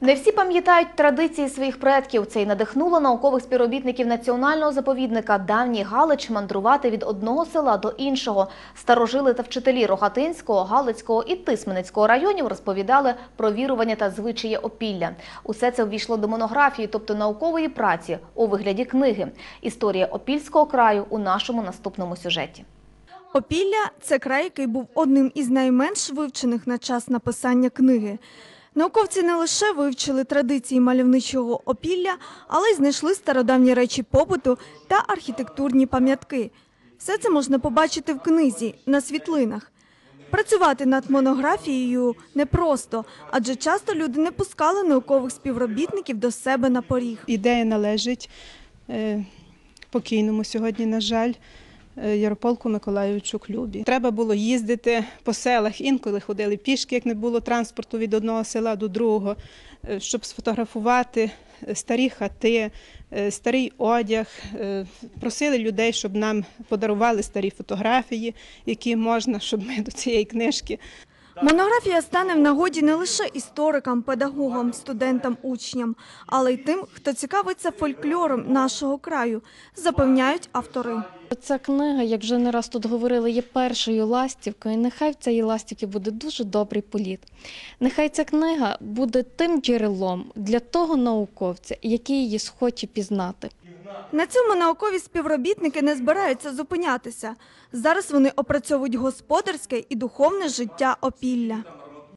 Не всі пам'ятають традиції своїх предків. Це й надихнуло наукових співробітників національного заповідника Давній Галич мандрувати від одного села до іншого. Старожили та вчителі Рогатинського, Галицького і Тисменецького районів розповідали про вірування та звичаї опілля. Усе це ввійшло до монографії, тобто наукової праці у вигляді книги. Історія опільського краю у нашому наступному сюжеті. Опілля – це край, який був одним із найменш вивчених на час написання книги. Науковці не лише вивчили традиції мальовничого опілля, але й знайшли стародавні речі побуту та архітектурні пам'ятки. Все це можна побачити в книзі, на світлинах. Працювати над монографією непросто, адже часто люди не пускали наукових співробітників до себе на поріг. Ідея належить е, покійному сьогодні, на жаль, Ярополку Миколаївичу Клюбі. Треба було їздити по селах, інколи ходили пішки, як не було транспорту від одного села до другого, е, щоб сфотографувати е, старі хати, е, старий одяг. Е, Просили людей, щоб нам подарували старі фотографії, які можна, щоб ми до цієї книжки Монографія стане в нагоді не лише історикам, педагогам, студентам, учням, але й тим, хто цікавиться фольклором нашого краю, запевняють автори. Ця книга, як вже не раз тут говорили, є першою ластівкою. Нехай в цієї ластівки буде дуже добрий політ. Нехай ця книга буде тим джерелом для того науковця, який її схоче пізнати. На цьому наукові співробітники не збираються зупинятися. Зараз вони опрацьовують господарське і духовне життя опілля.